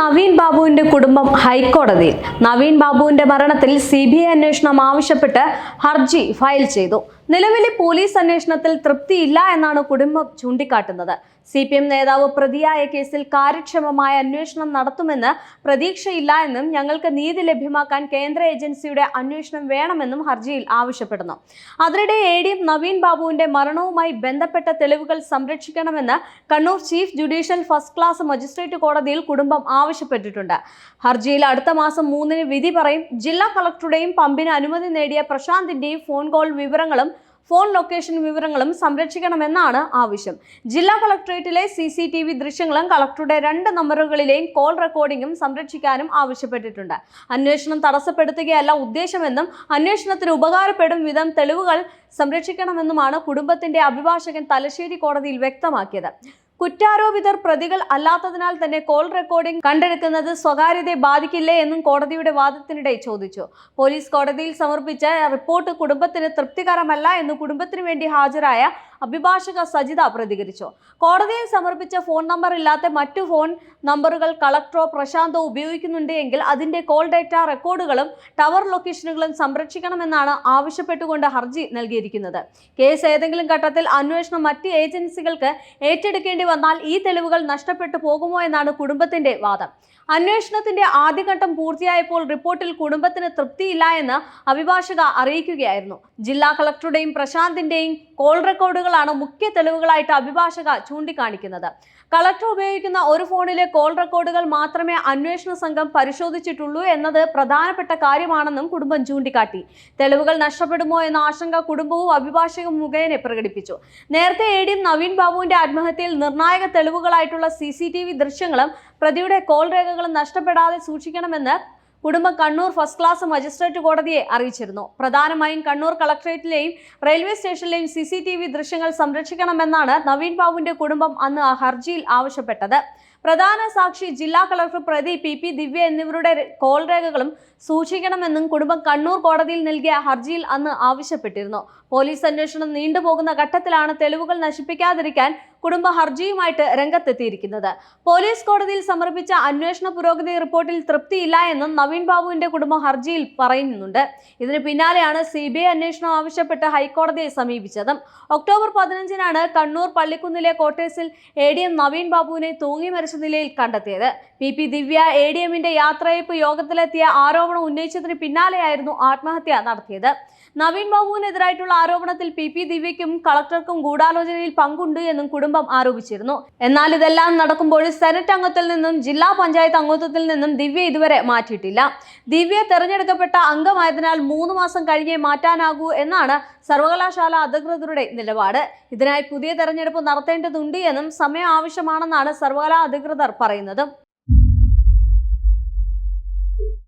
നവീൻ ബാബുവിന്റെ കുടുംബം ഹൈക്കോടതിയിൽ. നവീൻ ബാബുവിന്റെ മരണത്തിൽ സി ബി ഐ അന്വേഷണം ആവശ്യപ്പെട്ട് ഹർജി ഫയൽ ചെയ്തു. നിലവിലെ പോലീസ് അന്വേഷണത്തിൽ തൃപ്തിയില്ല എന്നാണ് കുടുംബം ചൂണ്ടിക്കാട്ടുന്നത്. സി പി എം നേതാവ് പ്രതിയായ കേസിൽ കാര്യക്ഷമമായ അന്വേഷണം നടത്തുമെന്ന് പ്രതീക്ഷയില്ല എന്നും ഞങ്ങൾക്ക് നീതി ലഭ്യമാക്കാൻ കേന്ദ്ര ഏജൻസിയുടെ അന്വേഷണം വേണമെന്നും ഹർജിയിൽ ആവശ്യപ്പെടുന്നു. അതിനിടെ എ ഡി എം നവീൻ ബാബുവിന്റെ മരണവുമായി ബന്ധപ്പെട്ട തെളിവുകൾ സംരക്ഷിക്കണമെന്ന് Kannur chief judicial first class magistrate കോടതിയിൽ കുടുംബം ആവശ്യപ്പെട്ടിട്ടുണ്ട്. ഹർജിയിൽ അടുത്ത മാസം മൂന്നിന് വിധി പറയും. ജില്ലാ കളക്ടറുടെയും പമ്പിന് അനുമതി നേടിയ പ്രശാന്തിന്റെയും ഫോൺ കോൾ വിവരങ്ങളും ഫോൺ ലൊക്കേഷൻ വിവരങ്ങളും സംരക്ഷിക്കണമെന്നാണ് ആവശ്യം. ജില്ലാ കളക്ടറേറ്റിലെ സി സി ടി വി ദൃശ്യങ്ങളും കളക്ടറുടെ രണ്ട് നമ്പറുകളിലെയും കോൾ റെക്കോർഡിംഗും സംരക്ഷിക്കാനും ആവശ്യപ്പെട്ടിട്ടുണ്ട്. അന്വേഷണം തടസ്സപ്പെടുത്തുകയല്ല ഉദ്ദേശമെന്നും അന്വേഷണത്തിന് ഉപകാരപ്പെടും വിധം തെളിവുകൾ സംരക്ഷിക്കണമെന്നുമാണ് കുടുംബത്തിന്റെ അഭിഭാഷകൻ തലശ്ശേരി കോടതിയിൽ വ്യക്തമാക്കിയത്. കുറ്റാരോപിതർ പ്രതികൾ അല്ലാത്തതിനാൽ തന്നെ കോൾ റെക്കോർഡിംഗ് കണ്ടെടുക്കുന്നത് സ്വകാര്യതയെ ബാധിക്കില്ലേ എന്നും കോടതിയുടെ വാദത്തിനിടെ ചോദിച്ചു. പോലീസ് കോടതിയിൽ സമർപ്പിച്ച റിപ്പോർട്ട് കുടുംബത്തിന് തൃപ്തികരമല്ല എന്ന് കുടുംബത്തിനു വേണ്ടി ഹാജരായ അഭിഭാഷക സജിത പ്രതികരിച്ചു. കോടതിയിൽ സമർപ്പിച്ച ഫോൺ നമ്പർ ഇല്ലാത്ത മറ്റു ഫോൺ നമ്പറുകൾ കളക്ടറോ പ്രശാന്തോ ഉപയോഗിക്കുന്നുണ്ട് എങ്കിൽ അതിന്റെ കോൾ ഡേറ്റ റെക്കോർഡുകളും ടവർ ലൊക്കേഷനുകളും സംരക്ഷിക്കണമെന്നാണ് ആവശ്യപ്പെട്ടുകൊണ്ട് ഹർജി നൽകിയിരിക്കുന്നത്. കേസ് ഏതെങ്കിലും ഘട്ടത്തിൽ അന്വേഷണം മറ്റ് ഏജൻസികൾക്ക് ഏറ്റെടുക്കേണ്ടി വന്നാൽ ഈ തെളിവുകൾ നഷ്ടപ്പെട്ടു പോകുമോ എന്നാണ് കുടുംബത്തിന്റെ വാദം. അന്വേഷണത്തിന്റെ ആദ്യഘട്ടം പൂർത്തിയായപ്പോൾ റിപ്പോർട്ടിൽ കുടുംബത്തിന് തൃപ്തിയില്ല എന്ന് അഭിഭാഷക അറിയിക്കുകയായിരുന്നു. ജില്ലാ കളക്ടറുടെയും പ്രശാന്തിന്റെയും കോൾ റെക്കോർഡുകളാണ് മുഖ്യ തെളിവുകളായിട്ട് അഭിഭാഷക ചൂണ്ടിക്കാണിക്കുന്നത്. കളക്ടർ ഉപയോഗിക്കുന്ന ഒരു ഫോണിലെ കോൾ റെക്കോർഡുകൾ മാത്രമേ അന്വേഷണ സംഘം പരിശോധിച്ചിട്ടുള്ളൂ എന്നത് പ്രധാനപ്പെട്ട കാര്യമാണെന്നും കുടുംബം ചൂണ്ടിക്കാട്ടി. തെളിവുകൾ നഷ്ടപ്പെടുമോ എന്ന ആശങ്ക കുടുംബവും അഭിഭാഷകവും മുഖേന പ്രകടിപ്പിച്ചു. നേരത്തെ എ ഡി എം നവീൻ ബാബുവിന്റെ ആത്മഹത്യയിൽ നിർണായക തെളിവുകളായിട്ടുള്ള സി സി ടി വി ദൃശ്യങ്ങളും പ്രതിയുടെ കോൾ രേഖകളും നഷ്ടപ്പെടാതെ സൂക്ഷിക്കണമെന്ന് കുടുംബം കണ്ണൂർ ഫസ്റ്റ് ക്ലാസ് മജിസ്ട്രേറ്റ് കോടതിയെ അറിയിച്ചിരുന്നു. പ്രധാനമായും കണ്ണൂർ കളക്ട്രേറ്റിലെയും റെയിൽവേ സ്റ്റേഷനിലെയും സി സി ടി വി ദൃശ്യങ്ങൾ സംരക്ഷിക്കണമെന്നാണ് നവീൻ ബാബുവിന്റെ കുടുംബം അന്ന് ആ ഹർജിയിൽ ആവശ്യപ്പെട്ടത്. പ്രധാന സാക്ഷി ജില്ലാ കളക്ടർ പ്രതി പി പി ദിവ്യ എന്നിവരുടെ കോൾ രേഖകളും സൂക്ഷിക്കണമെന്നും കുടുംബം കണ്ണൂർ കോടതിയിൽ നൽകിയ ഹർജിയിൽ അന്ന് ആവശ്യപ്പെട്ടിരുന്നു. പോലീസ് അന്വേഷണം നീണ്ടുപോകുന്ന ഘട്ടത്തിലാണ് തെളിവുകൾ നശിപ്പിക്കാതിരിക്കാൻ കുടുംബ ഹർജിയുമായിട്ട് രംഗത്തെത്തിയിരിക്കുന്നത്. പോലീസ് കോടതിയിൽ സമർപ്പിച്ച അന്വേഷണ പുരോഗതി റിപ്പോർട്ടിൽ തൃപ്തിയില്ല എന്നും നവീൻ ബാബുവിന്റെ കുടുംബം ഹർജിയിൽ പറയുന്നുണ്ട്. ഇതിന് പിന്നാലെയാണ് സി ബി ഐ അന്വേഷണം ആവശ്യപ്പെട്ട് ഹൈക്കോടതിയെ സമീപിച്ചത്. ഒക്ടോബർ പതിനഞ്ചിനാണ് കണ്ണൂർ പള്ളിക്കുന്നിലെ കോട്ടേഴ്സിൽ എ ഡി എം നവീൻ ബാബുവിനെ തൂങ്ങി നിലയിൽ കണ്ടെത്തിയത്. P P Divya A D എമ്മിന്റെ യാത്രയപ്പ് യോഗത്തിലെത്തിയ ആരോപണം ഉന്നയിച്ചതിന് പിന്നാലെയായിരുന്നു ആത്മഹത്യ നടത്തിയത്. നവീൻ ബാബുവിനെതിരായിട്ടുള്ള ആരോപണത്തിൽ പി പി ദിവ്യയ്ക്കും കളക്ടർക്കും ഗൂഢാലോചനയിൽ പങ്കുണ്ട് എന്നും കുടുംബം ആരോപിച്ചിരുന്നു. എന്നാൽ ഇതെല്ലാം നടക്കുമ്പോൾ സെനറ്റ് അംഗത്തിൽ നിന്നും ജില്ലാ പഞ്ചായത്ത് അംഗത്വത്തിൽ നിന്നും ദിവ്യ ഇതുവരെ മാറ്റിയിട്ടില്ല. ദിവ്യ തെരഞ്ഞെടുക്കപ്പെട്ട അംഗമായതിനാൽ മൂന്ന് മാസം കഴിഞ്ഞേ മാറ്റാനാകൂ എന്നാണ് സർവകലാശാല അധികൃതരുടെ നിലപാട്. ഇതിനായി പുതിയ തെരഞ്ഞെടുപ്പ് നടത്തേണ്ടതുണ്ട് എന്നും സമയം ആവശ്യമാണെന്നാണ് സർവകലാ അധികൃതർ പറയുന്നത്.